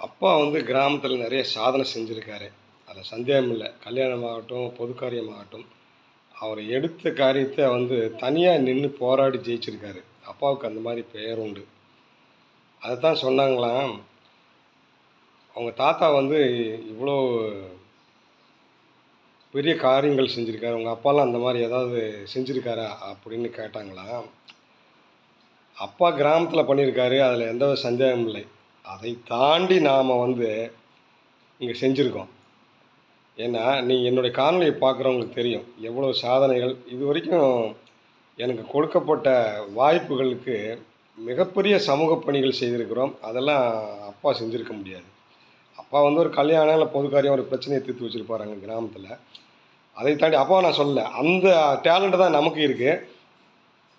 அப்பா வந்து கிராமத்தில் நிறைய சாதனை செஞ்சுருக்காரு. அதில் சந்தேகம் இல்லை. கல்யாணமாகட்டும் பொது காரியமாகட்டும். அவர் எடுத்த காரியத்தை வந்து தனியாக நின்று போராடி ஜெயிச்சிருக்காரு. அப்பாவுக்கு அந்த மாதிரி பெயர் உண்டு. அதை தான் சொன்னாங்களாம். அவங்க தாத்தா வந்து இவ்வளோ பெரிய காரியங்கள் செஞ்சுருக்காரு. உங்கள் அப்பாலாம் அந்த மாதிரி ஏதாவது செஞ்சுருக்காரா அப்படின்னு கேட்டாங்களாம். அப்பா கிராமத்தில் பண்ணியிருக்காரு அதில் எந்த ஒரு சந்தேகமும் இல்லை. அதை தாண்டி நாம் வந்து இங்கே செஞ்சுருக்கோம். ஏன்னா நீ என்னுடைய காணொலியை பார்க்குறவங்களுக்கு தெரியும். எவ்வளோ சாதனைகள். இது வரைக்கும் எனக்கு கொடுக்கப்பட்ட வாய்ப்புகளுக்கு மிகப்பெரிய சமூக பணிகள் செய்திருக்கிறோம். அதெல்லாம் அப்பா செஞ்சுருக்க முடியாது. அப்பா வந்து ஒரு கல்யாணம் இல்லை பொது காரியம் ஒரு பிரச்சனையை தீர்த்து வச்சுருப்பாரு அங்கே கிராமத்தில். அதை தாண்டி அப்பாவை நான் சொல்லலை. அந்த டேலண்ட்டு தான் நமக்கு இருக்குது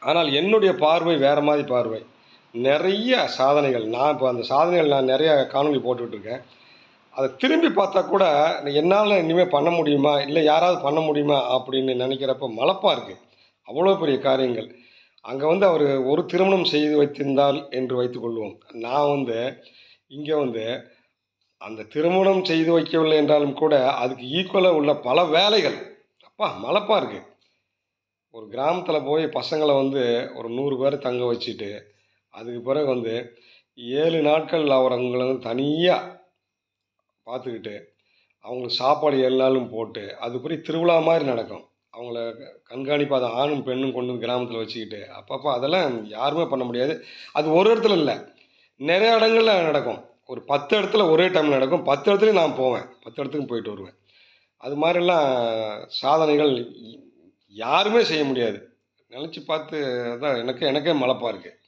ஆனால் என்னுடைய பார்வை வேறு மாதிரி பார்வை. நிறைய சாதனைகள். நான் இப்போ அந்த சாதனைகள் நான் நிறைய காணொலி போட்டுக்கிட்டு இருக்கேன் அதை திரும்பி பார்த்தா கூட என்னால் இனிமேல் பண்ண முடியுமா? இல்லை யாராவது பண்ண முடியுமா? அப்படின்னு நினைக்கிறப்ப மலப்பாக இருக்குது அவ்வளோ பெரிய காரியங்கள். அங்கே வந்து அவர் ஒரு திருமணம் செய்து வைத்திருந்தால் என்று வைத்துக்கொள்வோம் நான் வந்து இங்கே வந்து அந்த திருமணம் செய்து வைக்கவில்லை என்றாலும் கூட அதுக்கு ஈக்குவலாக உள்ள பல வேலைகள். அப்பா மலப்பாக இருக்குது ஒரு கிராமத்தில் போய் பசங்களை வந்து ஒரு நூறு பேர் தங்க வச்சுட்டு அதுக்கு பிறகு வந்து ஏழு நாட்கள் அவர் அவங்கள வந்து தனியாக பார்த்துக்கிட்டு அவங்களுக்கு சாப்பாடு ஏழு நாளும் போட்டு அதுபடி திருவிழா மாதிரி நடக்கும். அவங்கள கண்காணிப்பாக அதை ஆணும் பெண்ணும் கொண்டு வந்து கிராமத்தில் வச்சுக்கிட்டு அப்பப்போ அதெல்லாம் யாருமே பண்ண முடியாது. அது ஒரு இடத்துல இல்லை. நிறைய இடங்களில் நடக்கும். ஒரு பத்து இடத்துல ஒரே டைம் நடக்கும். பத்து இடத்துலையும் நான் போவேன். பத்து இடத்துக்கும் போயிட்டு வருவேன். அது மாதிரிலாம் சாதனைகள் யாருமே செய்ய முடியாது. நினச்சி பார்த்து அதான் எனக்கு எனக்கே மலப்பாக இருக்குது